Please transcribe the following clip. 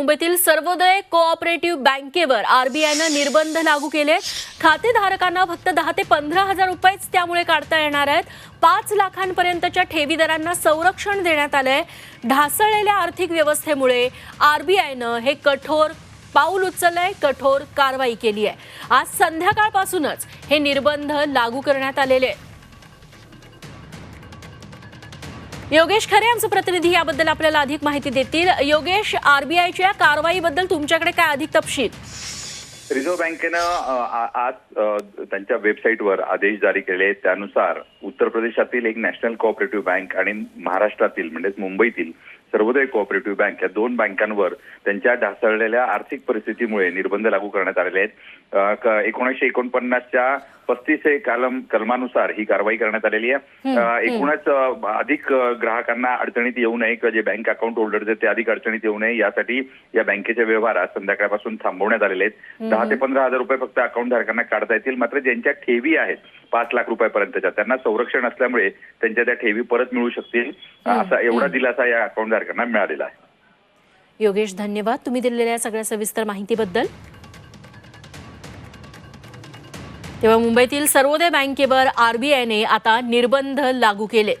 मुंबईतील सर्वोदय कोऑपरेटिव्ह बँकेवर आरबीआयनं निर्बंध लागू केले खातेधारकांना फक्त दहा ते पंधरा हजार रुपयेच त्यामुळे काढता येणार आहेत. पाच लाखांपर्यंतच्या ठेवीदारांना संरक्षण देण्यात आलंय. ढासळलेल्या आर्थिक व्यवस्थेमुळे आरबीआयनं हे कठोर पाऊल उचललंय कठोर कारवाई केली आहे आज संध्याकाळपासूनच हे निर्बंध लागू करण्यात आलेले आहेत. योगेश खरे आमचे प्रतिनिधी याबद्दल आपल्याला अधिक माहिती देतील. योगेश आरबीआयच्या कारवाईबद्दल तुमच्याकडे काय अधिक तपशील? रिझर्व्ह बँकेनं आज त्यांच्या वेबसाईटवर आदेश जारी केले त्यानुसार उत्तर प्रदेशातील एक नॅशनल कोऑपरेटिव्ह बँक आणि महाराष्ट्रातील म्हणजेच मुंबईतील सर्वोदय कोऑपरेटिव्ह बँक या दोन बँकांवर त्यांच्या ढासळलेल्या आर्थिक परिस्थितीमुळे निर्बंध लागू करण्यात आलेले आहेत. एकोणीसशे एकोणपन्नासच्या पस्तीस कलम कलमानुसार ही कारवाई करण्यात आलेली आहे. एकूणच अधिक ग्राहकांना अडचणीत येऊ नये किंवा जे बँक अकाउंट होल्डर्स आहेत ते अधिक अडचणीत येऊ नये यासाठी या बँकेचे व्यवहार आज संध्याकाळपासून थांबवण्यात आलेले आहेत. दहा ते पंधरा हजार रुपये फक्त अकाउंट धारकांना काढता येतील. मात्र ज्यांच्या ठेवी आहेत पाच लाख रुपयापर्यंतच्या. त्यांना संरक्षण असल्यामुळे त्यांच्या त्या ठेवी परत मिळू शकतील. असा एवढा दिलासा या अकाउंट धारकांना मिळालेला आहे. योगेश धन्यवाद. तुम्ही दिलेल्या सगळ्या सविस्तर माहितीबद्दल. तेव्हा मुंबईतील सर्वोदय बँकेवर आरबीआयने आता निर्बंध लागू केले.